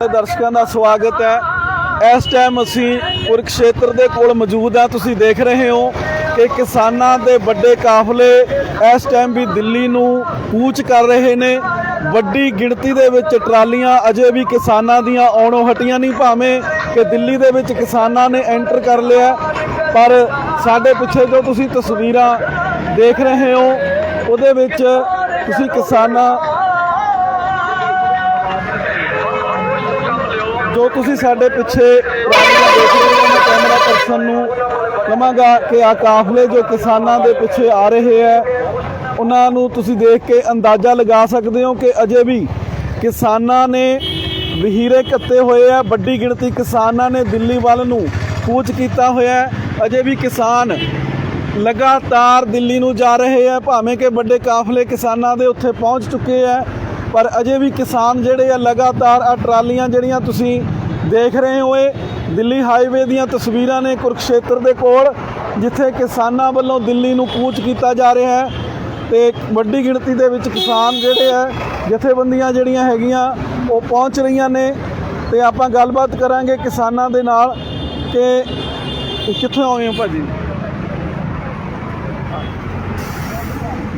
ਦਰਸ਼ਕਾਂ ਦਾ ਸਵਾਗਤ ਹੈ। ਇਸ ਟਾਈਮ ਅਸੀਂ ਕੁਰਕਸ਼ੇਤਰ ਦੇ ਕੋਲ ਮੌਜੂਦ ਹਾਂ। ਤੁਸੀਂ ਦੇਖ ਰਹੇ ਹੋ ਕਿ ਕਿਸਾਨਾਂ ਦੇ ਵੱਡੇ ਕਾਫਲੇ ਇਸ ਟਾਈਮ ਵੀ ਦਿੱਲੀ ਨੂੰ ਕੂਚ ਕਰ ਰਹੇ ਨੇ। ਵੱਡੀ ਗਿਣਤੀ ਦੇ ਵਿੱਚ ਟਰਾਲੀਆਂ ਅਜੇ ਵੀ ਕਿਸਾਨਾਂ ਦੀਆਂ ਆਉਣੋਂ ਹਟੀਆਂ ਨਹੀਂ, ਭਾਵੇਂ ਕਿ ਦਿੱਲੀ ਦੇ ਵਿੱਚ ਕਿਸਾਨਾਂ ਨੇ ਐਂਟਰ ਕਰ ਲਿਆ। ਪਰ ਸਾਡੇ ਪਿੱਛੇ ਜੋ ਤੁਸੀਂ ਤਸਵੀਰਾਂ ਦੇਖ ਰਹੇ ਹੋ, ਉਹਦੇ ਵਿੱਚ ਤੁਸੀਂ ਕਿਸਾਨਾਂ ਜੋ ਤੁਸੀਂ ਸਾਡੇ ਪਿੱਛੇ ਟਰਾਲੀਆਂ ਦੇਖ ਰਹੇ ਹੋ, ਮੈਂ ਕੈਮਰਾ ਪਰਸਨ ਨੂੰ ਕਹਾਂਗਾ ਕਿ ਆ ਕਾਫਲੇ ਜੋ ਕਿਸਾਨਾਂ ਦੇ ਪਿੱਛੇ ਆ ਰਹੇ ਹੈ, ਉਹਨਾਂ ਨੂੰ ਤੁਸੀਂ ਦੇਖ ਕੇ ਅੰਦਾਜ਼ਾ ਲਗਾ ਸਕਦੇ ਹੋ ਕਿ ਅਜੇ ਵੀ ਕਿਸਾਨਾਂ ਨੇ ਵਹੀਰੇ ਕੱਤੇ ਹੋਏ ਆ, ਵੱਡੀ ਗਿਣਤੀ ਕਿਸਾਨਾਂ ਨੇ ਦਿੱਲੀ ਵੱਲ ਨੂੰ ਕੂਚ ਕੀਤਾ ਹੋਇਆ ਅਜੇ ਵੀ ਕਿਸਾਨ ਲਗਾਤਾਰ ਦਿੱਲੀ ਨੂੰ ਜਾ ਰਹੇ ਆ ਭਾਵੇਂ ਕਿ ਵੱਡੇ ਕਾਫਲੇ ਕਿਸਾਨਾਂ ਦੇ ਉੱਥੇ ਪਹੁੰਚ ਚੁੱਕੇ ਆ ਪਰ ਅਜੇ ਵੀ ਕਿਸਾਨ ਜਿਹੜੇ ਆ ਲਗਾਤਾਰ ਆ ਟਰਾਲੀਆਂ ਜਿਹੜੀਆਂ ਤੁਸੀਂ ਦੇਖ ਰਹੇ ਹੋ, ਇਹ ਦਿੱਲੀ ਹਾਈਵੇ ਦੀਆਂ ਤਸਵੀਰਾਂ ਨੇ ਕੁਰਕਸ਼ੇਤਰ ਦੇ ਕੋਲ, ਜਿੱਥੇ ਕਿਸਾਨਾਂ ਵੱਲੋਂ ਦਿੱਲੀ ਨੂੰ ਕੂਚ ਕੀਤਾ ਜਾ ਰਿਹਾ ਹੈ। ਤੇ ਵੱਡੀ ਗਿਣਤੀ ਦੇ ਵਿੱਚ ਕਿਸਾਨ ਜਿਹੜੇ ਆ, ਜਥੇਬੰਦੀਆਂ ਜਿਹੜੀਆਂ ਹੈਗੀਆਂ, ਉਹ ਪਹੁੰਚ ਰਹੀਆਂ ਨੇ। ਤੇ ਆਪਾਂ ਗੱਲਬਾਤ ਕਰਾਂਗੇ ਕਿਸਾਨਾਂ ਦੇ ਨਾਲ ਕਿ ਕਿੱਥੋਂ ਆਏ ਹੋ ਭਾਜੀ?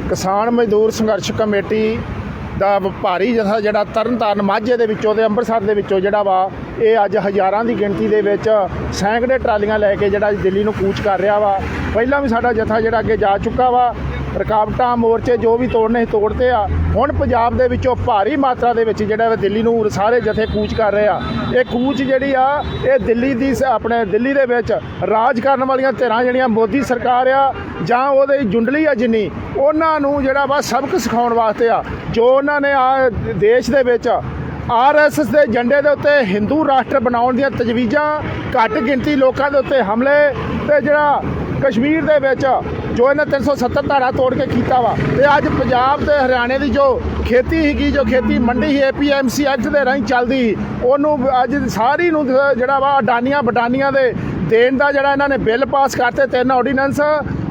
ਕਿਸਾਨ ਮਜ਼ਦੂਰ ਸੰਘਰਸ਼ ਕਮੇਟੀ ਦਾ ਭਾਰੀ ਜਥਾ ਜਿਹੜਾ ਤਰਨਤਾਰਨ ਮਾਝੇ ਦੇ ਵਿੱਚੋਂ ਤੇ ਅੰਮ੍ਰਿਤਸਰ ਦੇ ਵਿੱਚੋਂ ਜਿਹੜਾ ਵਾ, ਇਹ ਅੱਜ ਹਜ਼ਾਰਾਂ ਦੀ ਗਿਣਤੀ ਦੇ ਵਿੱਚ ਸੈਂਕੜੇ ਟਰਾਲੀਆਂ ਲੈ ਕੇ ਜਿਹੜਾ ਦਿੱਲੀ ਨੂੰ ਕੂਚ ਕਰ ਰਿਹਾ ਵਾ। ਪਹਿਲਾਂ ਵੀ ਸਾਡਾ ਜਥਾ ਜਿਹੜਾ ਅੱਗੇ ਜਾ ਚੁੱਕਾ ਵਾ, ਰੁਕਾਵਟਾਂ, ਮੋਰਚੇ ਜੋ ਵੀ ਤੋੜਨੇ ਸੀ ਤੋੜਤੇ ਆ। ਹੁਣ ਪੰਜਾਬ ਦੇ ਵਿੱਚੋਂ ਭਾਰੀ ਮਾਤਰਾ ਦੇ ਵਿੱਚ ਜਿਹੜਾ ਵਾ ਦਿੱਲੀ ਨੂੰ ਸਾਰੇ ਜਥੇ ਕੂਚ ਕਰ ਰਹੇ ਆ। ਇਹ ਕੂਚ ਜਿਹੜੀ ਆ, ਇਹ ਦਿੱਲੀ ਦੀ ਸ- ਆਪਣੇ ਦਿੱਲੀ ਦੇ ਵਿੱਚ ਰਾਜ ਕਰਨ ਵਾਲੀਆਂ ਧਿਰਾਂ ਜਿਹੜੀਆਂ ਮੋਦੀ ਸਰਕਾਰ ਆ ਜਾਂ ਉਹਦੇ ਜੁੰਡਲੀ ਆ ਜਿੰਨੀ, ਉਹਨਾਂ ਨੂੰ ਜਿਹੜਾ ਵਾ ਸਬਕ ਸਿਖਾਉਣ ਵਾਸਤੇ ਆ, ਜੋ ਉਹਨਾਂ ਨੇ ਆ ਦੇਸ਼ ਦੇ ਵਿੱਚ ਆਰਐਸਐਸ ਦੇ ਏਜੰਡੇ ਦੇ ਉੱਤੇ ਹਿੰਦੂ ਰਾਸ਼ਟਰ ਬਣਾਉਣ ਦੀਆਂ ਤਜਵੀਜ਼ਾਂ, ਘੱਟ ਗਿਣਤੀ ਲੋਕਾਂ ਦੇ ਉੱਤੇ ਹਮਲੇ ਤੇ ਜਿਹੜਾ ਕਸ਼ਮੀਰ ਦੇ ਵਿੱਚ ਜੋ ਇਹਨਾਂ 370 ਧਾਰਾ ਤੋੜ ਕੇ ਕੀਤਾ ਵਾ। ਤੇ ਅੱਜ ਪੰਜਾਬ ਤੇ ਹਰਿਆਣੇ ਦੀ ਜੋ ਖੇਤੀ ਸੀਗੀ, ਜੋ ਖੇਤੀ ਮੰਡੀ ਸੀ ਏਪੀਐਮਸੀ ਐਕਟ ਦੇ ਰਾਹੀਂ ਚੱਲਦੀ ਸੀ, ਉਹਨੂੰ ਅੱਜ ਸਾਰੀ ਨੂੰ ਜਿਹੜਾ ਵਾ ਅਡਾਨੀਆਂ ਬਡਾਨੀਆਂ ਦੇ ਦੇਣ ਦਾ ਜਿਹੜਾ ਇਹਨਾਂ ਨੇ ਬਿੱਲ ਪਾਸ ਕਰਤੇ, ਤਿੰਨ ਆਰਡੀਨੈਂਸ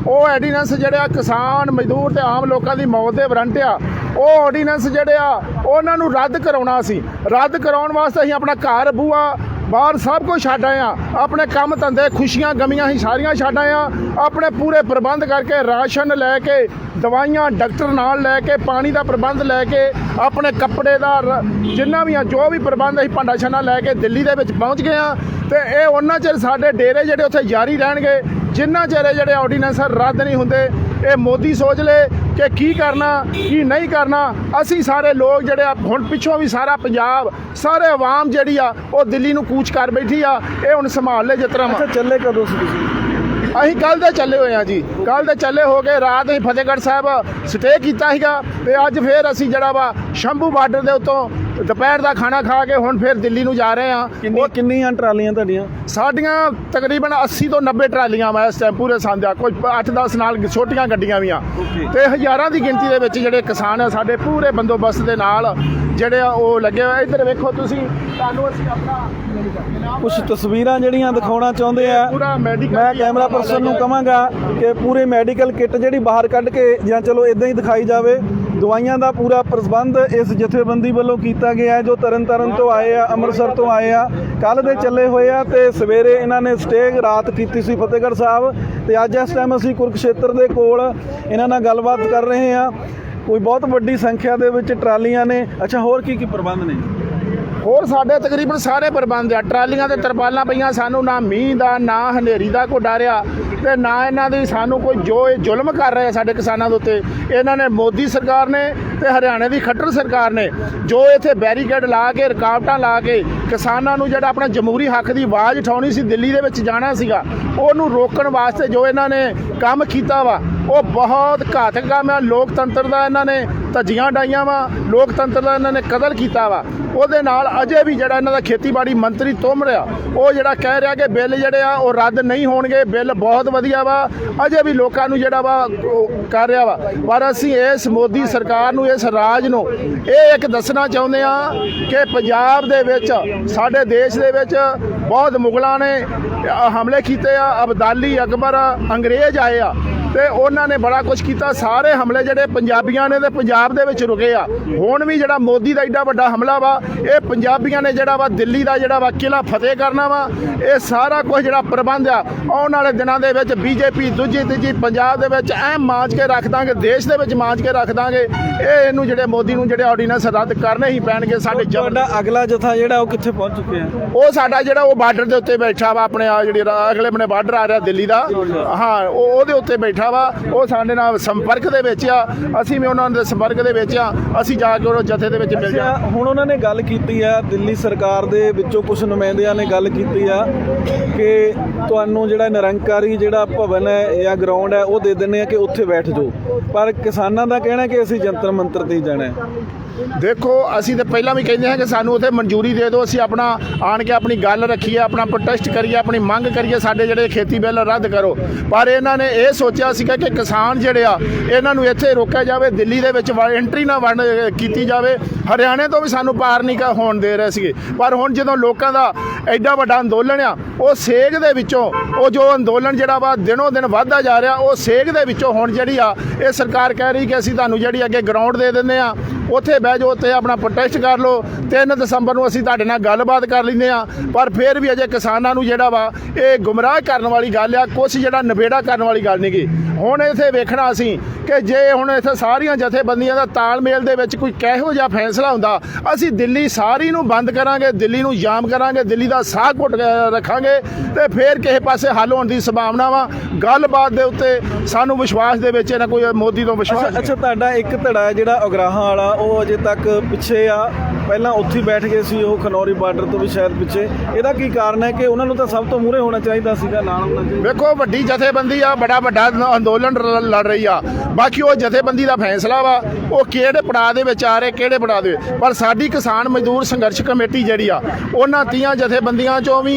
ਉਹ ਆਰਡੀਨੈਂਸ ਜਿਹੜੇ ਆ ਕਿਸਾਨ, ਮਜ਼ਦੂਰ ਤੇ ਆਮ ਲੋਕਾਂ ਦੀ ਮੌਤ ਦੇ ਵਾਰੰਟ ਆ, ਉਹ ਆਰਡੀਨੈਂਸ ਜਿਹੜੇ ਆ, ਉਹਨਾਂ ਨੂੰ ਰੱਦ ਕਰਾਉਣਾ ਸੀ। ਰੱਦ ਕਰਾਉਣ ਵਾਸਤੇ ਅਸੀਂ ਆਪਣਾ ਘਰ ਬੂਆ ਬਾਹਰ ਸਭ ਕੁਝ ਛੱਡ ਆਏ ਆ। ਆਪਣੇ ਕੰਮ ਧੰਦੇ, ਖੁਸ਼ੀਆਂ, ਗਮੀਆਂ ਹੀ ਸਾਰੀਆਂ ਛੱਡ ਆਏ ਆ। ਆਪਣੇ ਪੂਰੇ ਪ੍ਰਬੰਧ ਕਰਕੇ ਰਾਸ਼ਨ ਲੈ ਕੇ, ਦਵਾਈਆਂ, ਡਾਕਟਰ ਨਾਲ ਲੈ ਕੇ, ਪਾਣੀ ਦਾ ਪ੍ਰਬੰਧ ਲੈ ਕੇ, ਆਪਣੇ ਕੱਪੜੇ ਦਾ ਰ- ਜਿੰਨਾ ਵੀ ਆ, ਜੋ ਵੀ ਪ੍ਰਬੰਧ ਅਸੀਂ ਭਾਂਡਾ ਛਾਨਾ ਲੈ ਕੇ ਦਿੱਲੀ ਦੇ ਵਿੱਚ ਪਹੁੰਚ ਗਏ ਆ। ਤੇ ਇਹ ਉਹਨਾਂ ਚਿਰ ਸਾਡੇ ਡੇਰੇ ਜਿਹੜੇ ਉੱਥੇ ਜਾਰੀ ਰਹਿਣਗੇ ਜਿੰਨਾ ਚਿਰ ਜਿਹੜੇ ਆਰਡੀਨੈਂਸ ਰੱਦ ਨਹੀਂ ਹੁੰਦੇ ਇਹ ਮੋਦੀ ਸੋਚ ਲੇ ਕਿ ਕੀ ਕਰਨਾ ਕੀ ਨਹੀਂ ਕਰਨਾ। ਅਸੀਂ ਸਾਰੇ ਲੋਕ ਜਿਹੜੇ ਆ ਹੁਣ ਪਿੱਛੋਂ ਵੀ ਸਾਰਾ ਪੰਜਾਬ ਸਾਰੇ ਆਵਾਮ ਜਿਹੜੀ ਆ ਉਹ ਦਿੱਲੀ ਨੂੰ ਕੂਚ ਕਰ ਬੈਠੀ ਆ ਇਹ ਹੁਣ ਸੰਭਾਲ ਲੈ ਜਿਤਨਾ ਅੱਛਾ ਚੱਲੇ ਕਦੋਂ ਸੀ ਤੁਸੀਂ? ਅਸੀਂ ਕੱਲ ਦੇ ਚੱਲੇ ਹੋਏ ਆ ਜੀ। ਕੱਲ ਦੇ ਚੱਲੇ ਹੋ ਗਏ ਰਾਤ ਅਸੀਂ ਫਤਿਹਗੜ੍ਹ ਸਾਹਿਬ ਸਟੇ ਕੀਤਾ ਸੀਗਾ ਤੇ ਅੱਜ ਫੇਰ ਅਸੀਂ ਜਿਹੜਾ ਵਾ ਸ਼ੰਭੂ ਬਾਰਡਰ ਦੇ ਉੱਤੋਂ ਦੁਪਹਿਰ ਦਾ ਖਾਣਾ ਖਾ ਕੇ ਹੁਣ ਫੇਰ ਦਿੱਲੀ ਨੂੰ ਜਾ ਰਹੇ ਆ ਕਿੰਨੀ ਕਿੰਨੀਆਂ ਟਰਾਲੀਆਂ ਤੁਹਾਡੀਆਂ? ਸਾਡੀਆਂ ਤਕਰੀਬਨ 80 ਤੋਂ 90 ਟਰਾਲੀਆਂ ਵਾ ਇਸ ਟਾਈਮ ਪੂਰੇ ਸੰਧਿਆ ਕੁਝ 8-10 ਨਾਲ ਛੋਟੀਆਂ ਗੱਡੀਆਂ ਵੀ ਆ. ਤੇ ਹਜ਼ਾਰਾਂ ਦੀ ਗਿਣਤੀ ਦੇ ਵਿੱਚ ਜਿਹੜੇ ਕਿਸਾਨ ਆ ਸਾਡੇ ਪੂਰੇ ਬੰਦੋਬਸਤ ਦੇ ਨਾਲ ਜਿਹੜੇ ਆ ਉਹ ਲੱਗੇ ਹੋਏ ਇੱਧਰ ਵੇਖੋ ਤੁਸੀਂ ਤੁਹਾਨੂੰ ਅਸੀਂ ਆਪਣਾ ਕੁਝ ਤਸਵੀਰਾਂ ਜਿਹੜੀਆਂ ਦਿਖਾਉਣਾ ਚਾਹੁੰਦੇ ਆ। ਮੈਂ ਕੈਮਰਾ ਪਰਸਨ ਨੂੰ ਕਹਾਂਗਾ ਕਿ ਪੂਰੇ ਮੈਡੀਕਲ ਕਿੱਟ ਜਿਹੜੀ ਬਾਹਰ ਕੱਢ ਕੇ ਜਾਂ ਚਲੋ ਇਦਾਂ ਹੀ ਦਿਖਾਈ ਜਾਵੇ ਦਵਾਈਆਂ ਦਾ ਪੂਰਾ ਪ੍ਰਬੰਧ ਇਸ ਜਥੇਬੰਦੀ ਵੱਲੋਂ ਕੀਤਾ ਗਿਆ ਹੈ, ਜੋ ਤਰਨਤਾਰਨ ਤੋਂ ਆਏ ਆ, ਅੰਮ੍ਰਿਤਸਰ ਤੋਂ ਆਏ ਆ। ਕੱਲ ਦੇ ਚੱਲੇ ਹੋਏ ਆ ਤੇ ਸਵੇਰੇ ਇਹਨਾਂ ਨੇ ਸਟੇ ਰਾਤ ਕੀਤੀ ਸੀ ਫਤਿਹਗੜ੍ਹ ਸਾਹਿਬ ਤੇ ਅੱਜ ਇਸ ਟਾਈਮ ਅਸੀਂ ਕੁਰਕਸ਼ੇਤਰ ਦੇ ਕੋਲ ਇਹਨਾਂ ਨਾਲ ਗੱਲਬਾਤ ਕਰ ਰਹੇ ਆ ਕੋਈ ਬਹੁਤ ਵੱਡੀ ਸੰਖਿਆ ਦੇ ਵਿੱਚ ਟਰਾਲੀਆਂ ਨੇ। ਅੱਛਾ, ਹੋਰ ਕੀ ਕੀ ਪ੍ਰਬੰਧ ਨੇ? ਹੋਰ ਸਾਡੇ ਤਕਰੀਬਨ ਸਾਰੇ ਪ੍ਰਬੰਧ ਆ। ਟਰਾਲੀਆਂ ਤੇ ਤਰਪਾਲਾਂ ਪਈਆਂ, ਸਾਨੂੰ ਨਾ ਮੀਂਹ ਦਾ, ਨਾ ਹਨੇਰੀ ਦਾ ਕੋਈ ਡਰਿਆ ਤੇ ਨਾ ਇਹਨਾਂ ਦੀ ਸਾਨੂੰ ਕੋਈ ਜੋ ਇਹ ਜ਼ੁਲਮ ਕਰ ਰਹੇ ਸਾਡੇ ਕਿਸਾਨਾਂ ਦੇ ਉੱਤੇ। ਇਹਨਾਂ ਨੇ ਮੋਦੀ ਸਰਕਾਰ ਨੇ ਤੇ ਹਰਿਆਣੇ ਦੀ ਖੱਟਰ ਸਰਕਾਰ ਨੇ ਜੋ ਇੱਥੇ ਬੈਰੀਕੇਡ ਲਾ ਕੇ, ਰੁਕਾਵਟਾਂ ਲਾ ਕੇ ਕਿਸਾਨਾਂ ਨੂੰ ਜਿਹੜਾ ਆਪਣਾ ਜਮਹੂਰੀ ਹੱਕ ਦੀ ਆਵਾਜ਼ ਉਠਾਉਣੀ ਸੀ, ਦਿੱਲੀ ਦੇ ਵਿੱਚ ਜਾਣਾ ਸੀਗਾ, ਉਹਨੂੰ ਰੋਕਣ ਵਾਸਤੇ ਜੋ ਇਹਨਾਂ ਨੇ ਕੰਮ ਕੀਤਾ ਵਾ ਉਹ ਬਹੁਤ ਘਾਤਕ ਕੰਮ ਆ। ਲੋਕਤੰਤਰ ਦਾ ਇਹਨਾਂ ਨੇ ਧੱਜੀਆਂ ਡਾਈਆਂ ਵਾ। ਲੋਕਤੰਤਰ ਦਾ ਇਹਨਾਂ ਨੇ ਕਤਲ ਕੀਤਾ ਵਾ। ਉਹਦੇ ਨਾਲ ਅਜੇ ਵੀ ਜਿਹੜਾ ਇਹਨਾਂ ਦਾ ਖੇਤੀਬਾੜੀ ਮੰਤਰੀ ਤੁਮ ਰਿਹਾ, ਉਹ ਜਿਹੜਾ ਕਹਿ ਰਿਹਾ ਕਿ ਬਿੱਲ ਜਿਹੜੇ ਆ, ਉਹ ਰੱਦ ਨਹੀਂ ਹੋਣਗੇ। ਬਿੱਲ ਬਹੁਤ ਵਧੀਆ ਵਾ। ਅਜੇ ਵੀ ਲੋਕਾਂ ਨੂੰ ਜਿਹੜਾ ਵਾ, ਉਹ ਕਰ ਰਿਹਾ ਵਾ। ਪਰ ਅਸੀਂ ਇਸ ਮੋਦੀ ਸਰਕਾਰ ਨੂੰ, ਇਸ ਰਾਜ ਨੂੰ ਇਹ ਇੱਕ ਦੱਸਣਾ ਚਾਹੁੰਦੇ ਆ ਕਿ ਪੰਜਾਬ ਦੇ ਵਿੱਚ, ਸਾਡੇ ਦੇਸ਼ ਦੇ ਵਿੱਚ ਬਹੁਤ ਮੁਗਲਾਂ ਨੇ ਹਮਲੇ ਕੀਤੇ ਆ। ਅਬਦਾਲੀ ਅਕਬਰ ਅੰਗਰੇਜ਼ ਆਏ ਆ। ਤੇ ਉਹਨਾਂ ਨੇ ਬੜਾ ਕੁਝ ਕੀਤਾ। ਸਾਰੇ ਹਮਲੇ ਜਿਹੜੇ ਪੰਜਾਬੀਆਂ ਨੇ ਤੇ ਪੰਜਾਬ ਦੇ ਵਿੱਚ ਰੁਕੇ ਆ। ਹੁਣ ਵੀ ਜਿਹੜਾ ਮੋਦੀ ਦਾ ਏਡਾ ਵੱਡਾ ਹਮਲਾ ਵਾ ਇਹ ਪੰਜਾਬੀਆਂ ਨੇ ਜਿਹੜਾ ਵਾ ਦਿੱਲੀ ਦਾ ਜਿਹੜਾ ਵਾ ਕਿਲਾ ਫਤਿਹ ਕਰਨਾ ਵਾ ਇਹ ਸਾਰਾ ਕੁਝ ਜਿਹੜਾ ਪ੍ਰਬੰਧ ਆ ਆਉਣ ਵਾਲੇ ਦਿਨਾਂ ਦੇ ਵਿੱਚ ਬੀਜੇਪੀ ਦੂਜੀ ਤੀਜੀ ਪੰਜਾਬ ਦੇ ਵਿੱਚ ਐ ਮਾਂਜ ਕੇ ਰੱਖ ਦਾਂਗੇ ਦੇਸ਼ ਦੇ ਵਿੱਚ ਮਾਂਜ ਕੇ ਰੱਖ ਦਾਂਗੇ। ਇਹ ਇਹਨੂੰ ਜਿਹੜੇ ਮੋਦੀ ਨੂੰ ਜਿਹੜੇ ਆਰਡੀਨੈਂਸ ਰੱਦ ਕਰਨੇ ਹੀ ਪੈਣਗੇ ਸਾਡੇ ਤੁਹਾਡਾ ਅਗਲਾ ਜਥਾ ਜਿਹੜਾ ਉਹ ਕਿੱਥੇ ਪਹੁੰਚ ਚੁੱਕਿਆ ਉਹ ਸਾਡਾ ਜਿਹੜਾ ਉਹ ਬਾਰਡਰ ਦੇ ਉੱਤੇ ਬੈਠਾ ਵਾ ਆਪਣੇ ਆ ਜਿਹੜੀ ਅਗਲੇ ਬਨੇ ਬਾਰਡਰ ਆ ਰਿਹਾ ਦਿੱਲੀ ਦਾ। ਹਾਂ ਉਹ ਉਹਦੇ ਉੱਤੇ ਬੈਠਾ ਵਾ ਉਹ ਸਾਡੇ ਨਾਲ ਸੰਪਰਕ ਦੇ ਵਿੱਚ ਆ। ਅਸੀਂ ਵੀ ਉਹਨਾਂ ਦੇ ਸੰਪਰਕ ਦੇ ਵਿੱਚ ਆ। ਅਸੀਂ ਜਾ ਕੇ ਉਹ ਜਥੇ ਦੇ ਵਿੱਚ ਮਿਲ ਜਾ ਹੁਣ ਉਹਨਾਂ ਨੇ ਗੱਲ ਕੀਤੀ ਆ ਦਿੱਲੀ ਸਰਕਾਰ ਦੇ ਵਿੱਚੋਂ ਕੁਝ ਨੁਮਾਇੰਦਿਆਂ ਨੇ ਗੱਲ ਕੀਤੀ ਆ ਕਿ ਤੁਹਾਨੂੰ ਜਿਹੜਾ ਨਿਰੰਕਾਰੀ ਜਿਹੜਾ ਭਵਨ ਹੈ ਜਾਂ ਗਰਾਊਂਡ ਹੈ ਉਹ ਦੇ ਦਿੰਦੇ ਆ ਕਿ ਉੱਥੇ ਬੈਠ ਜਾਓ। ਪਰ ਕਿਸਾਨਾਂ ਦਾ ਕਹਿਣਾ ਕਿ ਅਸੀਂ ਜੰਤਰ ਮੰਤਰ ਤੇ ਜਾਣਾ ਹੈ। ਦੇਖੋ, ਅਸੀਂ ਤਾਂ ਪਹਿਲਾਂ ਵੀ ਕਹਿੰਦੇ ਹਾਂ ਕਿ ਸਾਨੂੰ ਉੱਥੇ ਮਨਜ਼ੂਰੀ ਦੇ ਦਿਓ, ਅਸੀਂ ਆਪਣਾ ਆਣ ਕੇ ਆਪਣੀ ਗੱਲ ਰੱਖੀਏ, ਆਪਣਾ ਪ੍ਰੋਟੈਸਟ ਕਰੀਏ, ਆਪਣੀ ਮੰਗ ਕਰੀਏ, ਸਾਡੇ ਜਿਹੜੇ ਖੇਤੀ ਬਿੱਲ ਰੱਦ ਕਰੋ। ਪਰ ਇਹਨਾਂ ਨੇ ਇਹ ਸੋਚਿਆ ਸੀਗਾ ਕਿ ਕਿਸਾਨ ਜਿਹੜੇ ਆ, ਇਹਨਾਂ ਨੂੰ ਇੱਥੇ ਰੋਕਿਆ ਜਾਵੇ, ਦਿੱਲੀ ਦੇ ਵਿੱਚ ਐਂਟਰੀ ਨਾ ਵੰਡ ਕੀਤੀ ਜਾਵੇ। ਹਰਿਆਣੇ ਤੋਂ ਵੀ ਸਾਨੂੰ ਪਾਰ ਨਹੀਂ ਕ- ਹੋਣ ਦੇ ਰਹੇ ਸੀਗੇ। ਪਰ ਹੁਣ ਜਦੋਂ ਲੋਕਾਂ ਦਾ ਐਡਾ ਵੱਡਾ ਅੰਦੋਲਨ ਆ, ਉਹ ਸੇਗ ਦੇ ਵਿੱਚੋਂ, ਉਹ ਜੋ ਅੰਦੋਲਨ ਜਿਹੜਾ ਵਾ ਦਿਨੋ ਦਿਨ ਵੱਧਦਾ ਜਾ ਰਿਹਾ, ਉਹ ਸੇਗ ਦੇ ਵਿੱਚੋਂ ਹੁਣ ਜਿਹੜੀ ਆ, ਇਹ ਸਰਕਾਰ ਕਹਿ ਰਹੀ ਕਿ ਅਸੀਂ ਤੁਹਾਨੂੰ ਜਿਹੜੀ ਅੱਗੇ ਗਰਾਊਂਡ ਦੇ ਦਿੰਦੇ ਆ, ਉੱਥੇ ਬਹਿ ਜਾਓ, ਉੱਥੇ ਆਪਣਾ ਪ੍ਰੋਟੈਸਟ ਕਰ ਲਓ 3 ਦਸੰਬਰ ਨੂੰ ਅਸੀਂ ਤੁਹਾਡੇ ਨਾਲ ਗੱਲਬਾਤ ਕਰ ਲੈਂਦੇ ਆ, ਪਰ ਫਿਰ ਵੀ ਅਜੇ ਕਿਸਾਨਾਂ ਨੂੰ ਜਿਹੜਾ ਵਾ, ਇਹ ਗੁੰਮਰਾਹ ਕਰਨ ਵਾਲੀ ਗੱਲ ਆ, ਕੁਛ ਜਿਹੜਾ ਨਿਬੇੜਾ ਕਰਨ ਵਾਲੀ ਗੱਲ ਨਹੀਂ ਗੀ ਹੁਣ ਇੱਥੇ ਵੇਖਣਾ ਅਸੀਂ ਕਿ ਜੇ ਹੁਣ ਇੱਥੇ ਸਾਰੀਆਂ ਜਥੇਬੰਦੀਆਂ ਦਾ ਤਾਲਮੇਲ ਦੇ ਵਿੱਚ ਕੋਈ ਕਿਹੋ ਜਿਹਾ ਫੈਸਲਾ ਹੁੰਦਾ, ਅਸੀਂ ਦਿੱਲੀ ਸਾਰੀ ਨੂੰ ਬੰਦ ਕਰਾਂਗੇ, ਦਿੱਲੀ ਨੂੰ ਜਾਮ ਕਰਾਂਗੇ, ਦਿੱਲੀ ਦਾ ਸਾਹ ਘੁੱਟ ਰੱਖਾਂਗੇ ਤੇ ਫਿਰ ਕਿਸੇ ਪਾਸੇ ਹੱਲ ਹੋਣ ਦੀ ਸੰਭਾਵਨਾ ਵਾ। ਗੱਲਬਾਤ ਦੇ ਉੱਤੇ ਸਾਨੂੰ ਵਿਸ਼ਵਾਸ ਦੇ ਵਿੱਚ ਇਹਨਾਂ ਕੋਈ ਮੋਦੀ ਤੋਂ ਵਿਸ਼ਵਾਸ ਅੱਛਾ ਤੁਹਾਡਾ ਇੱਕ ਧੜਾ ਹੈ ਜਿਹੜਾ ਉਗਰਾਹਾਂ ਵਾਲਾ ਉਹ ਅਜੇ ਤੱਕ ਪਿੱਛੇ ਆ। ਪਹਿਲਾਂ ਉੱਥੇ ਹੀ ਬੈਠ ਗਏ ਸੀ ਉਹ ਖਨੌਰੀ ਬਾਰਡਰ ਤੋਂ ਵੀ ਸ਼ਾਇਦ ਪਿੱਛੇ। ਇਹਦਾ ਕੀ ਕਾਰਨ ਹੈ ਕਿ ਉਹਨਾਂ ਨੂੰ ਤਾਂ ਸਭ ਤੋਂ ਮੂਹਰੇ ਹੋਣਾ ਚਾਹੀਦਾ ਸੀਗਾ ਨਾਲ ਹੋਣਾ ਚਾਹੀਦਾ? ਵੇਖੋ ਵੱਡੀ ਜਥੇਬੰਦੀ ਆ ਬੜਾ ਵੱਡਾ ਅੰਦੋਲਨ ਲੜ ਰਹੀ ਆ। ਬਾਕੀ ਉਹ ਜਥੇਬੰਦੀ ਦਾ ਫੈਸਲਾ ਵਾ ਉਹ ਕਿਹੜੇ ਪੜਾਅ ਦੇ ਵਿੱਚ ਆ ਰਹੇ ਕਿਹੜੇ ਪੜਾਅ ਦੇ। ਪਰ ਸਾਡੀ ਕਿਸਾਨ ਮਜ਼ਦੂਰ ਸੰਘਰਸ਼ ਕਮੇਟੀ ਜਿਹੜੀ ਆ ਉਹਨਾਂ ਤੀਆਂ ਜਥੇਬੰਦੀਆਂ ਚੋਂ ਵੀ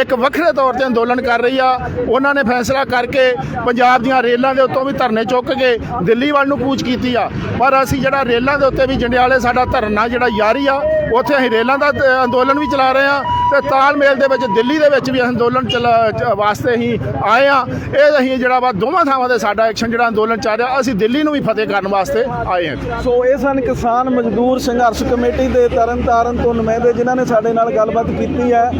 ਇੱਕ ਵੱਖਰੇ ਤੌਰ ਤੇ ਅੰਦੋਲਨ ਕਰ ਰਹੀ ਆ। ਉਹਨਾਂ ਨੇ ਫੈਸਲਾ ਕਰਕੇ ਪੰਜਾਬ ਦੀਆਂ ਰੇਲਾਂ ਦੇ ਉੱਤੋਂ ਵੀ ਧਰਨੇ ਚੁੱਕ ਕੇ ਦਿੱਲੀ ਵੱਲ ਨੂੰ ਕੂਚ ਕੀਤੀ ਆ। ਪਰ ਅਸੀਂ ਜਿਹੜਾ ਰੇਲਾਂ ਦੇ ਉੱਤੇ ਵੀ ਜੰਡਿਆਲੇ ਸਾਡਾ ਧਰਨਾ ਜਿਹੜਾ ਜਾਰੀ ਆ, ਉੱਥੇ ਅਸੀਂ ਰੇਲਾਂ ਦਾ ਅੰਦੋਲਨ ਵੀ ਚਲਾ ਰਹੇ ਆ। ਤੇ ਤਾਲਮੇਲ ਦੇ ਵਿੱਚ ਦਿੱਲੀ ਦੇ ਵਿੱਚ ਵੀ ਅੰਦੋਲਨ ਚਲਾ ਚ- ਵਾਸਤੇ ਅਸੀਂ ਆਏ ਆ ਇਹ ਅਸੀਂ ਜਿਹੜਾ ਵਾ ਦੋਵਾਂ ਥਾਵਾਂ ਤੇ ਸਾਡਾ ਐਕਸ਼ਨ ਜਿਹੜਾ ਅੰਦੋਲਨ ਚੱਲ ਰਿਹਾ, ਅਸੀਂ ਦਿੱਲੀ ਨੂੰ ਵੀ ਫਤਿਹ ਕਰਨ ਵਾਸਤੇ ਆਏ ਹਾਂ। ਸੋ ਇਹ ਸਨ ਕਿਸਾਨ ਮਜ਼ਦੂਰ ਸੰਘਰਸ਼ ਕਮੇਟੀ ਦੇ ਤਰਨਤਾਰਨ ਤੋਂ ਨੁਮਾਇੰਦੇ, ਜਿਨ੍ਹਾਂ ਨੇ ਸਾਡੇ ਨਾਲ ਗੱਲਬਾਤ ਕੀਤੀ ਹੈ।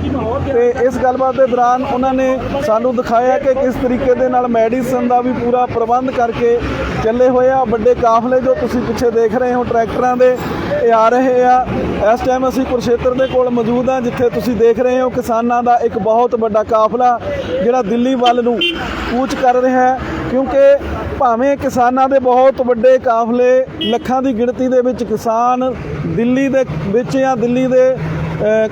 ਤੇ ਇਸ ਗੱਲਬਾਤ ਦੇ ਦੌਰਾਨ ਉਹਨਾਂ ਨੇ ਸਾਨੂੰ ਦਿਖਾਇਆ ਕਿ ਕਿਸ ਤਰੀਕੇ ਦੇ ਨਾਲ ਮੈਡੀਸਨ ਦਾ ਵੀ ਪੂਰਾ ਪ੍ਰਬੰਧ ਕਰਕੇ ਚੱਲੇ ਹੋਏ ਆ। ਵੱਡੇ ਕਾਫਲੇ ਜੋ ਤੁਸੀਂ ਪਿੱਛੇ ਦੇਖ ਰਹੇ ਹੋ ਟਰੈਕਟਰਾਂ ਦੇ ਇਹ ਆ ਰਹੇ ਆ। ਇਸ ਟਾਈਮ ਅਸੀਂ ਕੁਰਸ਼ੇਤਰ ਦੇ ਕੋਲ ਮੌਜੂਦ ਹਾਂ, ਜਿੱਥੇ ਤੁਸੀਂ ਦੇਖ ਰਹੇ ਹੋ ਕਿਸਾਨਾਂ ਦਾ ਇੱਕ ਬਹੁਤ ਵੱਡਾ ਕਾਫਲਾ, ਜਿਹੜਾ ਦਿੱਲੀ ਵੱਲ ਨੂੰ ਕੂਚ ਕਰ ਰਿਹਾ ਹੈ। ਕਿਉਂਕਿ ਭਾਵੇਂ ਕਿਸਾਨਾਂ ਦੇ ਬਹੁਤ ਵੱਡੇ ਕਾਫਲੇ, ਲੱਖਾਂ ਦੀ ਗਿਣਤੀ ਦੇ ਵਿੱਚ ਕਿਸਾਨ ਦਿੱਲੀ ਦੇ ਵਿੱਚ ਜਾਂ ਦਿੱਲੀ ਦੇ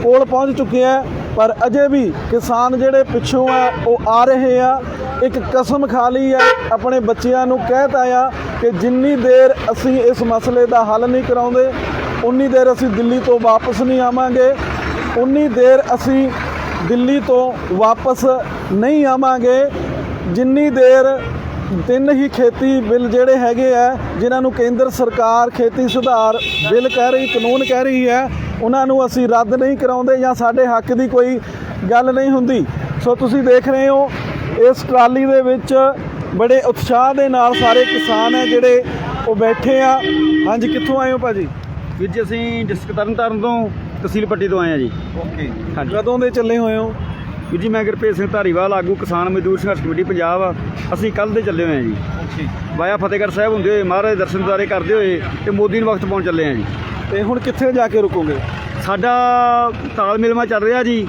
ਕੋਲ ਪਹੁੰਚ ਚੁੱਕੇ ਆ, ਪਰ ਅਜੇ ਵੀ ਕਿਸਾਨ ਜਿਹੜੇ ਪਿੱਛੋਂ ਆ, ਉਹ ਆ ਰਹੇ ਆ। ਇੱਕ ਕਸਮ ਖਾ ਲਈ ਆ, ਆਪਣੇ ਬੱਚਿਆਂ ਨੂੰ ਕਹਿਤਾ ਆ ਕਿ ਜਿੰਨੀ ਦੇਰ ਅਸੀਂ ਇਸ ਮਸਲੇ ਦਾ ਹੱਲ ਨਹੀਂ ਕਰਾਉਂਦੇ ਉਨੀ ਦੇਰ ਅਸੀਂ ਦਿੱਲੀ ਤੋਂ ਵਾਪਸ ਨਹੀਂ ਆਵਾਂਗੇ। ਉਨੀ ਦੇਰ ਅਸੀਂ ਦਿੱਲੀ ਤੋਂ ਵਾਪਸ ਨਹੀਂ ਆਵਾਂਗੇ। ਜਿੰਨੀ ਦੇਰ ਤਿੰਨ ਹੀ ਖੇਤੀ ਬਿੱਲ ਜਿਹੜੇ ਹੈਗੇ ਆ, ਜਿਨ੍ਹਾਂ ਨੂੰ ਕੇਂਦਰ ਸਰਕਾਰ ਖੇਤੀ ਸੁਧਾਰ ਬਿੱਲ ਕਹਿ ਰਹੀ, ਕਾਨੂੰਨ ਕਹਿ ਰਹੀ ਹੈ, ਉਹਨਾਂ ਨੂੰ ਅਸੀਂ ਰੱਦ ਨਹੀਂ ਕਰਾਉਂਦੇ ਜਾਂ ਸਾਡੇ ਹੱਕ ਦੀ ਕੋਈ ਗੱਲ ਨਹੀਂ ਹੁੰਦੀ। ਸੋ ਤੁਸੀਂ ਦੇਖ ਰਹੇ ਹੋ, ਇਸ ਟਰਾਲੀ ਦੇ ਵਿੱਚ ਬੜੇ ਉਤਸ਼ਾਹ ਦੇ ਨਾਲ ਸਾਰੇ ਕਿਸਾਨ ਹੈ ਜਿਹੜੇ ਉਹ ਬੈਠੇ ਆ। ਹਾਂਜੀ, ਕਿੱਥੋਂ ਆਏ ਹੋ ਭਾਜੀ? ਵੀਰ ਜੀ ਅਸੀਂ ਡਿਸਟ੍ਰਿਕਟ ਤਰਨਤਾਰਨ ਤੋਂ ਤਹਿਸੀਲ ਪੱਟੀ ਤੋਂ ਆਏ ਆ ਜੀ। ਓਕੇ। ਹਾਂਜੀ। ਕਦੋਂ ਦੇ ਚੱਲੇ ਹੋਏ ਹੋ? ਵੀਰ ਜੀ ਮੈਂ ਗੁਰਪ੍ਰੀਤ ਸਿੰਘ ਧਾਰੀਵਾਲ ਆਗੂ ਕਿਸਾਨ ਮਜ਼ਦੂਰ ਸੰਘਰਸ਼ ਕਮੇਟੀ ਪੰਜਾਬ ਅਸੀਂ ਕੱਲ ਦੇ ਚੱਲੇ ਹੋਏ ਆ ਜੀ। ਓਕੇ। ਵਾਇਆ ਫਤਿਹਗੜ੍ਹ ਸਾਹਿਬ ਹੁੰਦੇ ਹੋਏ ਮਹਾਰਾਜ ਦਰਸ਼ਨ ਦਿਦਾਰੇ ਕਰਦੇ ਹੋਏ ਤੇ ਮੋਦੀ ਨੂੰ ਵਕਤ ਪਹੁੰਚ ਚੱਲੇ ਆ ਜੀ। ਤੇ ਹੁਣ ਕਿੱਥੇ ਜਾ ਕੇ ਰੁਕੋਗੇ? ਸਾਡਾ ਤਾਲਮੇਲ ਮਾ ਚੱਲ ਰਿਹਾ ਜੀ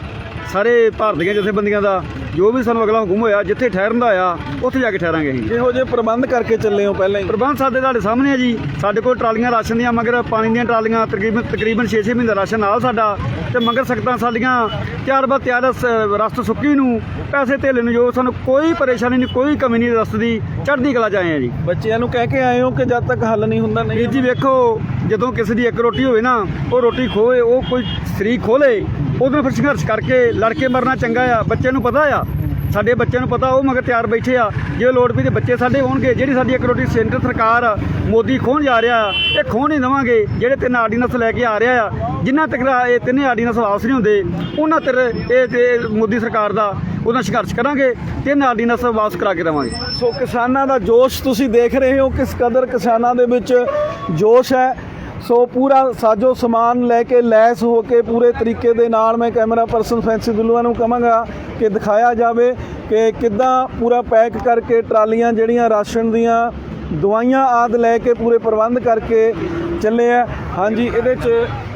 ਸਾਰੇ ਭਾਰਤ ਦੀਆਂ ਜਥੇਬੰਦੀਆਂ ਦਾ। ਜੋ ਵੀ ਸਾਨੂੰ ਅਗਲਾ ਹੁਕਮ ਹੋਇਆ ਜਿੱਥੇ ਠਹਿਰਨ ਦਾ ਆ ਉੱਥੇ ਜਾ ਕੇ ਠਹਿਰਾਂਗੇ ਅਸੀਂ। ਕਿਹੋ ਜਿਹੇ ਪ੍ਰਬੰਧ ਕਰਕੇ ਚੱਲੇ ਹੋ ਪਹਿਲਾਂ ਹੀ? ਪ੍ਰਬੰਧ ਸਾਡੇ ਤੁਹਾਡੇ ਸਾਹਮਣੇ ਆ ਜੀ। ਸਾਡੇ ਕੋਲ ਟਰਾਲੀਆਂ ਰਾਸ਼ਨ ਦੀਆਂ ਮਗਰ ਪਾਣੀ ਦੀਆਂ ਟਰਾਲੀਆਂ ਤਕਰੀਬਨ ਤਕਰੀਬਨ 6-6 ਮਹੀਨੇ ਦਾ ਰਾਸ਼ਨ ਨਾਲ ਸਾਡਾ। ਤੇ ਮਗਰ ਸਕਤਾਂ ਸਾਡੀਆਂ ਤਿਆਰ ਬਾ ਤਿਆਰ ਰਸਤ ਸੁੱਕੀ ਨੂੰ ਪੈਸੇ ਧੇਲੇ ਨੂੰ ਜੋ ਸਾਨੂੰ ਕੋਈ ਪਰੇਸ਼ਾਨੀ ਨਹੀਂ ਕੋਈ ਕਮੀ ਨਹੀਂ ਰਸਤ ਦੀ ਚੜ੍ਹਦੀ ਕਲਾ ਚ ਆਏ ਆ ਜੀ। ਬੱਚਿਆਂ ਨੂੰ ਕਹਿ ਕੇ ਆਏ ਹੋ ਕਿ ਜਦ ਤੱਕ ਹੱਲ ਨਹੀਂ ਹੁੰਦਾ ਨਹੀਂ ਜੀ ਵੇਖੋ ਜਦੋਂ ਕਿਸੇ ਦੀ ਇੱਕ ਰੋਟੀ ਹੋਵੇ ਨਾ ਉਹ ਰੋਟੀ ਖੋਏ ਉਹ ਕੋਈ ਸਰੀਰ ਖੋਲੇ ਉਹਦੇ ਫਿਰ ਸੰਘਰਸ਼ ਕਰਕੇ ਲੜ ਕੇ ਮਰਨਾ ਚੰਗਾ ਆ ਬੱਚੇ ਨੂੰ ਪਤਾ ਆ ਸਾਡੇ ਬੱਚਿਆਂ ਨੂੰ ਪਤਾ ਉਹ ਮਗਰ ਤਿਆਰ ਬੈਠੇ ਆ। ਜੇ ਲੋੜ ਪਈ ਤੇ ਬੱਚੇ ਸਾਡੇ ਹੋਣਗੇ। ਜਿਹੜੀ ਸਾਡੀ ਇੱਕ ਰੋਟੀ ਸੈਂਟਰ ਸਰਕਾਰ ਆ, ਮੋਦੀ ਖੋਹਣ ਜਾ ਰਿਹਾ ਆ, ਇਹ ਖੋਹਣ ਨਹੀਂ ਦੇਵਾਂਗੇ। ਜਿਹੜੇ ਤਿੰਨ ਆਰਡੀਨੈਂਸ ਲੈ ਕੇ ਆ ਰਿਹਾ ਆ ਜਿੰਨਾ ਤੱਕ ਇਹ ਤਿੰਨੇ ਆਰਡੀਨੈਂਸ ਵਾਪਸ ਨਹੀਂ ਹੁੰਦੇ ਉਹਨਾਂ ਤੱਕ ਇਹ ਮੋਦੀ ਸਰਕਾਰ ਦਾ ਉਹਦਾ ਸੰਘਰਸ਼ ਕਰਾਂਗੇ ਤਿੰਨ ਆਰਡੀਨੈਂਸ ਵਾਪਸ ਕਰਾ ਕੇ ਦੇਵਾਂਗੇ। ਸੋ ਕਿਸਾਨਾਂ ਦਾ ਜੋਸ਼ ਤੁਸੀਂ ਦੇਖ ਰਹੇ ਹੋ ਕਿਸ ਕਦਰ ਕਿਸਾਨਾਂ ਦੇ ਵਿੱਚ ਜੋਸ਼ ਹੈ? ਸੋ ਪੂਰਾ ਸਾਜੋ ਸਮਾਨ ਲੈ ਕੇ ਲੈਸ ਹੋ ਕੇ ਪੂਰੇ ਤਰੀਕੇ ਦੇ ਨਾਲ ਮੈਂ ਕੈਮਰਾ ਪਰਸਨ ਫੈਂਸੀ ਦੁੱਲੂਆ ਨੂੰ ਕਹਾਂਗਾ ਕਿ ਦਿਖਾਇਆ ਜਾਵੇ ਕਿ ਕਿੱਦਾਂ ਪੂਰਾ ਪੈਕ ਕਰਕੇ ਟਰਾਲੀਆਂ ਜਿਹੜੀਆਂ ਰਾਸ਼ਨ ਦੀਆਂ ਦਵਾਈਆਂ ਆਦ ਲੈ ਕੇ ਪੂਰੇ ਪ੍ਰਬੰਧ ਕਰਕੇ ਚੱਲੇ ਆ। ਹਾਂਜੀ, ਇਹਦੇ 'ਚ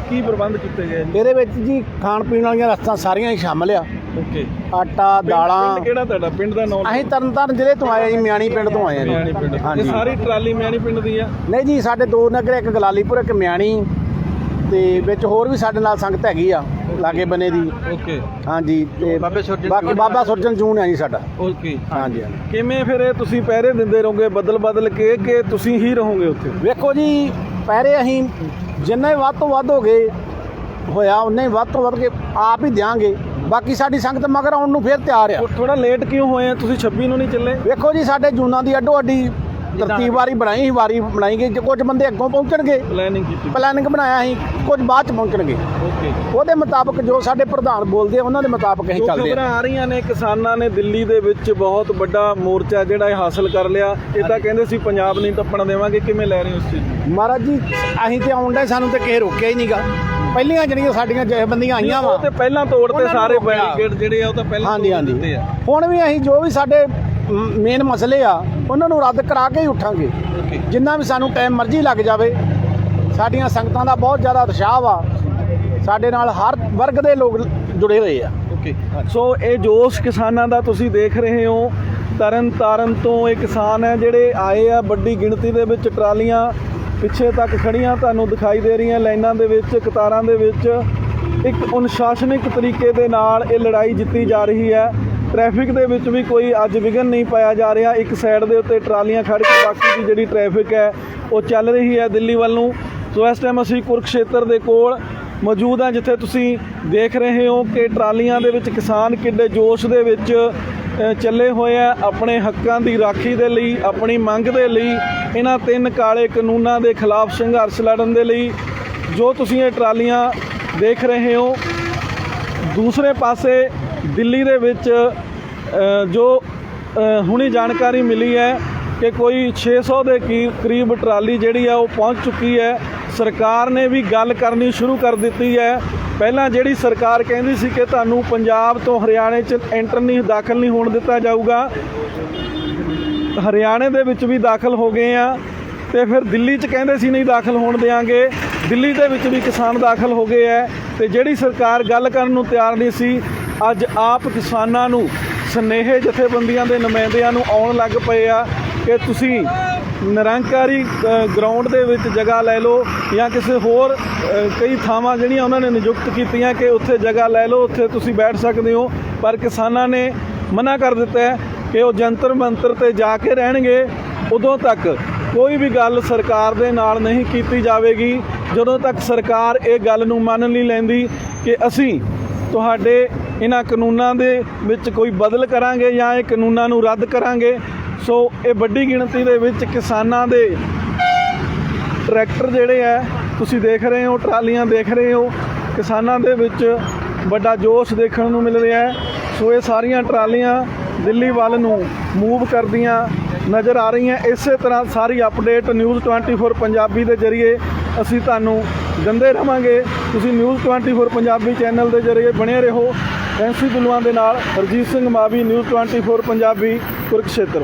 ਕੀ ਪ੍ਰਬੰਧ ਕੀਤੇ ਗਏ ਜੀ ਇਹਦੇ ਵਿੱਚ ਜੀ ਖਾਣ ਪੀਣ ਵਾਲੀਆਂ ਰਸਤਾਂ ਸਾਰੀਆਂ ਹੀ ਸ਼ਾਮਲ ਆ। ਓਕੇ। ਆਟਾ ਦਾਲਾਂ ਪਿੰਡ ਕਿਹੜਾ ਤੁਹਾਡਾ? ਪਿੰਡ ਦਾ ਨਾਮ? ਅਸੀਂ ਤਰਨਤਾਰਨ ਜ਼ਿਲ੍ਹੇ ਤੋਂ ਆਏ ਜੀ ਮਿਆਣੀ ਪਿੰਡ ਤੋਂ ਆਏ ਮਿਆਣੀ ਆ ਪਿੰਡ। ਜੀ ਇਹ ਹਾਂਜੀ। ਸਾਰੀ ਟਰਾਲੀ ਮਿਆਣੀ ਪਿੰਡ ਦੀ ਆ? ਨਹੀਂ ਜੀ ਸਾਡੇ ਦੋ ਨਗਰ ਇੱਕ ਗਲਾਲੀਪੁਰ ਇੱਕ ਮਿਆਣੀ। ਤੇ ਵਿੱਚ ਹੋਰ ਵੀ ਸਾਡੇ ਨਾਲ ਸੰਗਤ ਹੈਗੀ ਆ ਲਾਗੇ ਬਨੇ ਦੀ। ਓਕੇ। ਹਾਂਜੀ ਤੇ ਬਾਬੇ ਬਾਕੀ ਬਾਬਾ ਸੁਰਜਨ ਜੂਨ ਹੈ ਜੀ ਸਾਡਾ। ਓਕੇ। ਹਾਂਜੀ ਹਾਂਜੀ। ਕਿਵੇਂ ਫਿਰ ਇਹ ਤੁਸੀਂ ਪਹਿਰੇ ਦਿੰਦੇ ਰਹੋਗੇ ਬਦਲ ਬਦਲ ਕੇ ਕਿ ਤੁਸੀਂ ਹੀ ਰਹੋਗੇ ਉੱਥੇ? ਵੇਖੋ ਜੀ ਪਹਿਰੇ ਅਸੀਂ ਜਿੰਨਾ ਹੀ ਵੱਧ ਤੋਂ ਵੱਧ ਹੋ ਗਏ ਹੋਇਆ ਉਨਾ ਹੀ ਵੱਧ ਤੋਂ ਵੱਧ ਕੇ ਆਪ ਹੀ ਦਿਆਂਗੇ। ਬਾਕੀ ਸਾਡੀ ਸੰਗਤ ਮਗਰ ਆਉਣ ਨੂੰ ਫਿਰ ਤਿਆਰ ਆ। ਥੋੜਾ ਲੇਟ ਕਿਉਂ ਹੋਏ ਆ? ਤੁਸੀਂ 26 ਨੂੰ ਨਹੀਂ ਚੱਲੇ? ਵੇਖੋ ਜੀ ਸਾਡੇ ਜੂਨਾਂ ਦੀ ਅੱਡੋ ਅੱਡੀ ਤਰਤੀਬ ਵਾਰੀ ਬਣਾਈ ਸੀ ਵਾਰੀ ਬਣਾਈ ਗਈ ਜੇ ਕੁਝ ਬੰਦੇ ਅੱਗੋਂ ਪਹੁੰਚਣਗੇ। ਪਲੈਨਿੰਗ ਕੀਤੀ ਪਲੈਨਿੰਗ ਬਣਾਇਆ ਸੀ ਕੁਝ ਬਾਅਦ ਚ ਪਹੁੰਚਣਗੇ। ਓਕੇ ਉਹਦੇ ਮੁਤਾਬਕ ਜੋ ਸਾਡੇ ਪ੍ਰਧਾਨ ਬੋਲਦੇ ਆ ਉਹਨਾਂ ਦੇ ਮੁਤਾਬਕ ਅਸੀਂ ਚੱਲਦੇ ਖਬਰਾਂ ਆ। ਆ ਰਹੀਆਂ ਨੇ ਕਿਸਾਨਾਂ ਨੇ ਦਿੱਲੀ ਦੇ ਵਿੱਚ ਬਹੁਤ ਵੱਡਾ ਮੋਰਚਾ ਜਿਹੜਾ ਇਹ ਹਾਸਲ ਕਰ ਲਿਆ। ਇਹ ਤਾਂ ਕਹਿੰਦੇ ਸੀ ਪੰਜਾਬ ਨਹੀਂ ਟੱਪਣ ਦੇਵਾਂਗੇ। ਕਿਵੇਂ ਲੈ ਰਹੇ ਹੋ ਉਸ ਚੀਜ਼ ਨੂੰ? ਮਹਾਰਾਜ ਜੀ ਅਸੀਂ ਤੇ ਆਉਣ ਦਾ ਸਾਨੂੰ ਤੇ ਕਿਸੇ ਰੋਕਿਆ ਹੀ ਨਹੀਂਗਾ। ਪਹਿਲੀਆਂ ਜਿਹੜੀਆਂ ਸਾਡੀਆਂ ਜਥੇਬੰਦੀਆਂ ਆਈਆਂ ਵਾ ਉਹ ਤੇ ਪਹਿਲਾਂ ਉਹਨਾਂ ਨੂੰ ਸਾਰੇ। ਬੈਰੀਕੇਡ ਜਿਹੜੇ ਆ ਉਹ ਤਾਂ ਪਹਿਲਾਂ ਹਾਂਜੀ ਤੋੜ ਹਾਂਜੀ। ਦਿੱਤੇ ਆ। ਹੁਣ ਵੀ ਅਸੀਂ ਜੋ ਵੀ ਸਾਡੇ ਮੇਨ ਮਸਲੇ ਆ ਉਹਨਾਂ ਨੂੰ ਰੱਦ ਕਰਾ ਕੇ ਹੀ ਉੱਠਾਂਗੇ। ਜਿੰਨਾ ਵੀ ਸਾਨੂੰ ਟਾਈਮ ਮਰਜ਼ੀ ਲੱਗ ਜਾਵੇ ਸਾਡੀਆਂ ਸੰਗਤਾਂ ਦਾ ਬਹੁਤ ਜ਼ਿਆਦਾ ਉਤਸ਼ਾਹ ਵਾ। ਸਾਡੇ ਨਾਲ ਹਰ ਵਰਗ ਦੇ ਲੋਕ ਜੁੜੇ ਹੋਏ ਆ। ਸੋ ਇਹ ਜੋਸ਼ ਕਿਸਾਨਾਂ ਦਾ ਤੁਸੀਂ ਦੇਖ ਰਹੇ ਹੋ। ਤਰਨ ਤਾਰਨ ਤੋਂ ਇਹ ਕਿਸਾਨ ਹੈ ਜਿਹੜੇ ਆਏ ਆ ਵੱਡੀ ਗਿਣਤੀ ਦੇ ਵਿੱਚ ਟਰਾਲੀਆਂ ਪਿੱਛੇ ਤੱਕ ਖੜੀਆਂ ਤੁਹਾਨੂੰ ਦਿਖਾਈ ਦੇ ਰਹੀਆਂ ਲਾਈਨਾਂ ਦੇ ਵਿੱਚ ਕਤਾਰਾਂ ਦੇ ਵਿੱਚ। ਇੱਕ ਅਨੁਸ਼ਾਸਨਿਕ ਤਰੀਕੇ ਦੇ ਨਾਲ ਇਹ ਲੜਾਈ ਜਿੱਤੀ ਜਾ ਰਹੀ ਹੈ। ਟ੍ਰੈਫਿਕ ਦੇ ਵਿੱਚ ਵੀ ਕੋਈ ਅੱਜ ਵਿਘਨ ਨਹੀਂ ਪਾਇਆ ਜਾ ਰਿਹਾ। ਇੱਕ ਸਾਈਡ ਦੇ ਉੱਤੇ ਟਰਾਲੀਆਂ ਖੜ੍ਹ ਕੇ, ਬਾਕੀ ਦੀ ਜਿਹੜੀ ਟ੍ਰੈਫਿਕ ਹੈ, ਉਹ ਚੱਲ ਰਹੀ ਹੈ ਦਿੱਲੀ ਵੱਲ ਨੂੰ। ਸੋ ਇਸ ਟਾਈਮ ਅਸੀਂ ਕੁਰਕਸ਼ੇਤਰ ਦੇ ਕੋਲ ਮੌਜੂਦ ਹਾਂ, ਜਿੱਥੇ ਤੁਸੀਂ ਦੇਖ ਰਹੇ ਹੋ ਕਿ ਟਰਾਲੀਆਂ ਦੇ ਵਿੱਚ ਕਿਸਾਨ ਕਿੱਡੇ ਜੋਸ਼ ਦੇ ਵਿੱਚ ਚੱਲੇ ਹੋਏ ਆ ਆਪਣੇ ਹੱਕਾਂ ਦੀ ਰਾਖੀ ਦੇ ਲਈ, ਆਪਣੀ ਮੰਗ ਦੇ ਲਈ, ਇਹਨਾਂ ਤਿੰਨ ਕਾਲੇ ਕਾਨੂੰਨਾਂ ਦੇ ਖਿਲਾਫ ਸੰਘਰਸ਼ ਲੜਨ ਦੇ ਲਈ। ਜੋ ਤੁਸੀਂ ਇਹ ਟਰਾਲੀਆਂ ਦੇਖ ਰਹੇ ਹੋ, ਦੂਸਰੇ ਪਾਸੇ ਦਿੱਲੀ ਦੇ ਵਿੱਚ ਜੋ ਹੁਣੀ ਜਾਣਕਾਰੀ ਮਿਲੀ ਹੈ ਕਿ ਕੋਈ 600 ਦੇ ਕੀ- ਕਰੀਬ ਟਰਾਲੀ ਜਿਹੜੀ ਹੈ ਉਹ ਪਹੁੰਚ ਚੁੱਕੀ ਹੈ। ਸਰਕਾਰ ਨੇ ਵੀ ਗੱਲ ਕਰਨੀ ਸ਼ੁਰੂ ਕਰ ਦਿੱਤੀ ਹੈ। ਪਹਿਲਾਂ ਜਿਹੜੀ ਸਰਕਾਰ ਕਹਿੰਦੀ ਸੀ ਕਿ ਤੁਹਾਨੂੰ ਪੰਜਾਬ ਤੋਂ ਹਰਿਆਣੇ 'ਚ ਐਂਟਰ ਨਹੀਂ, ਦਾਖਲ ਨਹੀਂ ਹੋਣ ਦਿੱਤਾ ਜਾਊਗਾ। ਹਰਿਆਣੇ ਦੇ ਵਿੱਚ ਵੀ ਦਾਖਲ ਹੋ ਗਏ ਆ ਤੇ ਫਿਰ ਦਿੱਲੀ 'ਚ ਕਹਿੰਦੇ ਸੀ ਨਹੀਂ ਦਾਖਲ ਹੋਣ ਦੇਾਂਗੇ ਦਿੱਲੀ ਦੇ ਵਿੱਚ ਵੀ ਕਿਸਾਨ ਦਾਖਲ ਹੋ ਗਏ ਐ ਤੇ ਜਿਹੜੀ ਸਰਕਾਰ ਗੱਲ ਕਰਨ ਨੂੰ ਤਿਆਰ ਨਹੀਂ ਸੀ ਅੱਜ ਆਪ ਕਿਸਾਨਾਂ ਨੂੰ ਸਨੇਹੇ ਜਥੇਬੰਦੀਆਂ ਦੇ ਨੁਮਾਇੰਦਿਆਂ ਨੂੰ ਆਉਣ ਲੱਗ ਪਏ ਆ ਕਿ ਤੁਸੀਂ ਨਿਰੰਕਾਰੀ ਗਰਾਊਂਡ ਦੇ ਵਿੱਚ ਜਗ੍ਹਾ ਲੈ ਲਓ ਜਾਂ ਕਿਸੇ ਹੋਰ ਕਈ ਥਾਵਾਂ ਜਿਹੜੀਆਂ ਉਹਨਾਂ ਨੇ ਨਿਯੁਕਤ ਕੀਤੀਆਂ ਕਿ ਉੱਥੇ ਜਗ੍ਹਾ ਲੈ ਲਓ, ਉੱਥੇ ਤੁਸੀਂ ਬੈਠ ਸਕਦੇ ਹੋ। ਪਰ ਕਿਸਾਨਾਂ ਨੇ ਮਨਾ ਕਰ ਦਿੱਤਾ ਹੈ ਕਿ ਉਹ ਜੰਤਰ ਮੰਤਰ ਤੇ ਜਾ ਕੇ ਰਹਿਣਗੇ। ਉਦੋਂ ਤੱਕ ਕੋਈ ਵੀ ਗੱਲ ਸਰਕਾਰ ਦੇ ਨਾਲ ਨਹੀਂ ਕੀਤੀ ਜਾਵੇਗੀ। ਜਦੋਂ ਤੱਕ ਸਰਕਾਰ ਇਹ ਗੱਲ ਨੂੰ ਮੰਨ ਨਹੀਂ ਲੈਂਦੀ ਕਿ ਅਸੀਂ ਤੁਹਾਡੇ ਇਹਨਾਂ ਕਾਨੂੰਨਾਂ ਦੇ ਵਿੱਚ ਕੋਈ ਬਦਲ ਕਰਾਂਗੇ ਜਾਂ ਇਹ ਕਾਨੂੰਨਾਂ ਨੂੰ ਰੱਦ ਕਰਾਂਗੇ। ਸੋ ਇਹ ਵੱਡੀ ਗਿਣਤੀ ਦੇ ਵਿੱਚ ਕਿਸਾਨਾਂ ਦੇ ਟਰੈਕਟਰ ਜਿਹੜੇ ਆ, ਤੁਸੀਂ ਦੇਖ ਰਹੇ ਹੋ, ਟਰਾਲੀਆਂ ਦੇਖ ਰਹੇ ਹੋ। ਕਿਸਾਨਾਂ ਦੇ ਵਿੱਚ ਵੱਡਾ ਜੋਸ਼ ਦੇਖਣ ਨੂੰ ਮਿਲ ਰਿਹਾ ਹੈ। ਸੋ ਇਹ ਸਾਰੀਆਂ ਟਰਾਲੀਆਂ ਦਿੱਲੀ ਵੱਲ ਨੂੰ ਮੂਵ ਕਰਦੀਆਂ ਨਜ਼ਰ ਆ ਰਹੀਆਂ। ਇਸੇ ਤਰ੍ਹਾਂ ਸਾਰੀ ਅਪਡੇਟ ਨਿਊਜ਼ 24 ਪੰਜਾਬੀ ਦੇ ਜ਼ਰੀਏ ਅਸੀਂ ਤੁਹਾਨੂੰ ਦਿੰਦੇ ਰਵਾਂਗੇ। ਤੁਸੀਂ ਨਿਊਜ਼ 24 ਪੰਜਾਬੀ ਚੈਨਲ ਦੇ ਜ਼ਰੀਏ ਬਣੇ ਰਹੋ। ਫੈਂਸੀ ਦੁਲਵਾਂ ਦੇ ਨਾਲ ਹਰਜੀਤ ਸਿੰਘ ਮਾਵੀ ਨਿਊਜ਼ 24 ਪੰਜਾਬੀ ਕੁਰਕਸ਼ੇਤਰ।